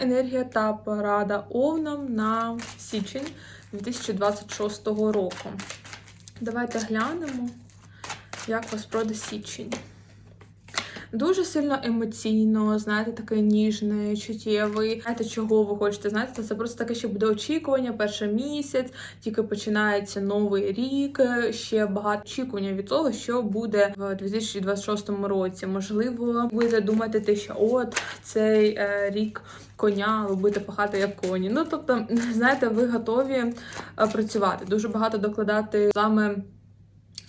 Енергія та порада овнам на січень 2026 року. Давайте глянемо, як вас пройде січень. Дуже сильно емоційно, знаєте, таке ніжне, чуттєвий. Знаєте, чого ви хочете? Знаєте, це просто таке, що буде очікування, перший місяць, тільки починається новий рік. Ще багато очікування від того, що буде в 2026 році. Можливо, будете думати, те, що от цей е, рік коня, будете пахати як коні. Ну тобто, знаєте, ви готові е, працювати, дуже багато докладати саме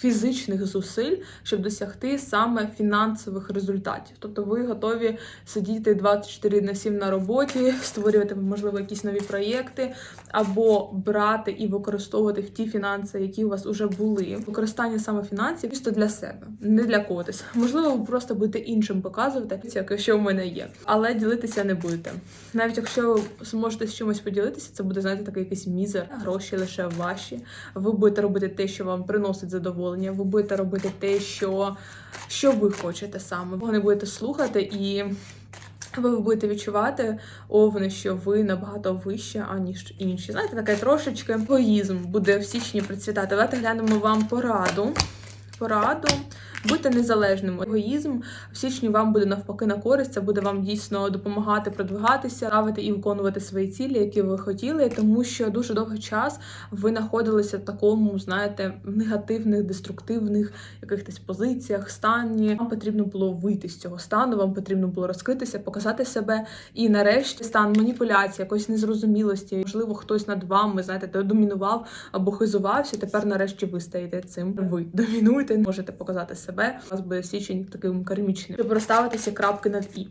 фізичних зусиль, щоб досягти саме фінансових результатів. Тобто ви готові сидіти 24 на 7 на роботі, створювати, можливо, якісь нові проєкти, або брати і використовувати в ті фінанси, які у вас вже були. Використання саме фінансів чисто для себе, не для когось. Можливо, ви просто будете іншим показувати, що в мене є, але ділитися не будете. Навіть якщо ви зможете з чимось поділитися, це буде знаєте такий якийсь мізер, гроші лише ваші. Ви будете робити те, що вам приносить задоволення. Ви будете робити те, що, що ви хочете саме. Ви не будете слухати і. Ви будете відчувати овни, що ви набагато вище, аніж інші. Знаєте, така трошечки егоїзм буде в січні процвітати. Давайте глянемо вам пораду. Пораду. Будьте незалежним. Егоїзм в січні вам буде навпаки на користь. Це буде вам дійсно допомагати продвигатися, ставити і виконувати свої цілі, які ви хотіли, тому що дуже довгий час ви знаходилися в такому, знаєте, негативних, деструктивних якихось позиціях, стані. Вам потрібно було вийти з цього стану, вам потрібно було розкритися, показати себе. І нарешті стан маніпуляції, якоїсь незрозумілості. Можливо, хтось над вами, знаєте, домінував або хизувався. Тепер нарешті ви стаєте цим. Ви домінуєте, можете показати себе. У вас буде січень таким кармічним. Щоб розставитися крапки над і.